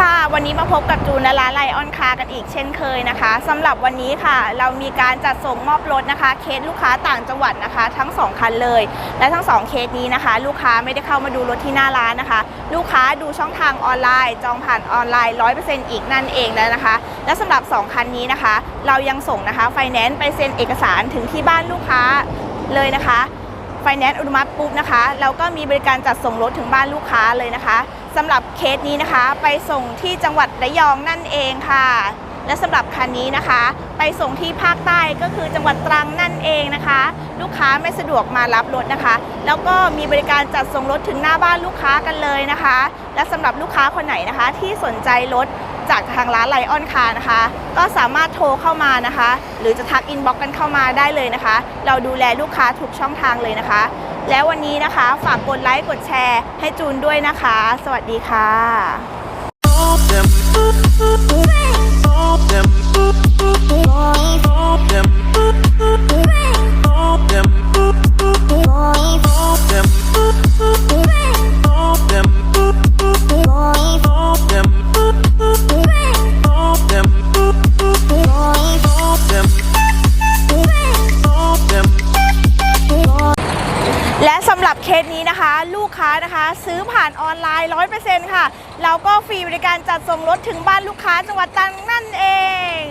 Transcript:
ค่ะ วันนี้มาพบกับจูนและร้านไลออนคากันอีกเช่นเคยนะคะสำหรับวันนี้ค่ะ เรามีการจัดส่งมอบรถนะคะ เคสลูกค้าต่างจังหวัดนะคะ ทั้ง 2 คันเลย และทั้ง 2 เคสนี้นะคะ ลูกค้าไม่ได้เข้ามาดูรถที่หน้าร้านนะคะ ลูกค้าดูช่องทางออนไลน์ จองผ่านออนไลน์ 100%อีกนั่นเองแล้วนะคะ และสำหรับ 2 คันนี้นะคะ เรายังส่งนะคะไฟแนนซ์ไปเซ็นเอกสารถึงที่บ้านลูกค้าเลยนะคะไฟแนนซ์อนุมัติปุ๊บนะคะแล้วก็มีบริการจัดส่งรถถึงบ้านลูกค้าเลยนะคะ สำหรับเคสนี้นะคะ ไปส่งที่จังหวัดระยองนั่นเองค่ะ และสำหรับคันนี้นะคะ ไปส่งที่ภาคใต้ก็คือจังหวัดตรังนั่นเองนะคะ ลูกค้าไม่สะดวกมารับรถนะคะ แล้วก็มีบริการจัดส่งรถถึงหน้าบ้านลูกค้ากันเลยนะคะ และสำหรับลูกค้าคนไหนนะคะ ที่สนใจรถ จากทางร้านไลออนคานะคะ ก็สามารถโทรเข้ามานะคะ หรือจะทักอินบ็อกกันเข้ามาได้เลยนะคะ เราดูแลลูกค้าทุกช่องทางเลยนะคะ แล้ววันนี้นะคะฝากกดไลค์กดแชร์ ให้จูนด้วยนะคะ สวัสดีค่ะ เคสนี้นะคะ ลูกค้านะคะ ซื้อผ่านออนไลน์ 100%ค่ะ แล้วก็ฟรีบริการจัดส่งรถถึงบ้านลูกค้าจังหวัดตรังนั่นเอง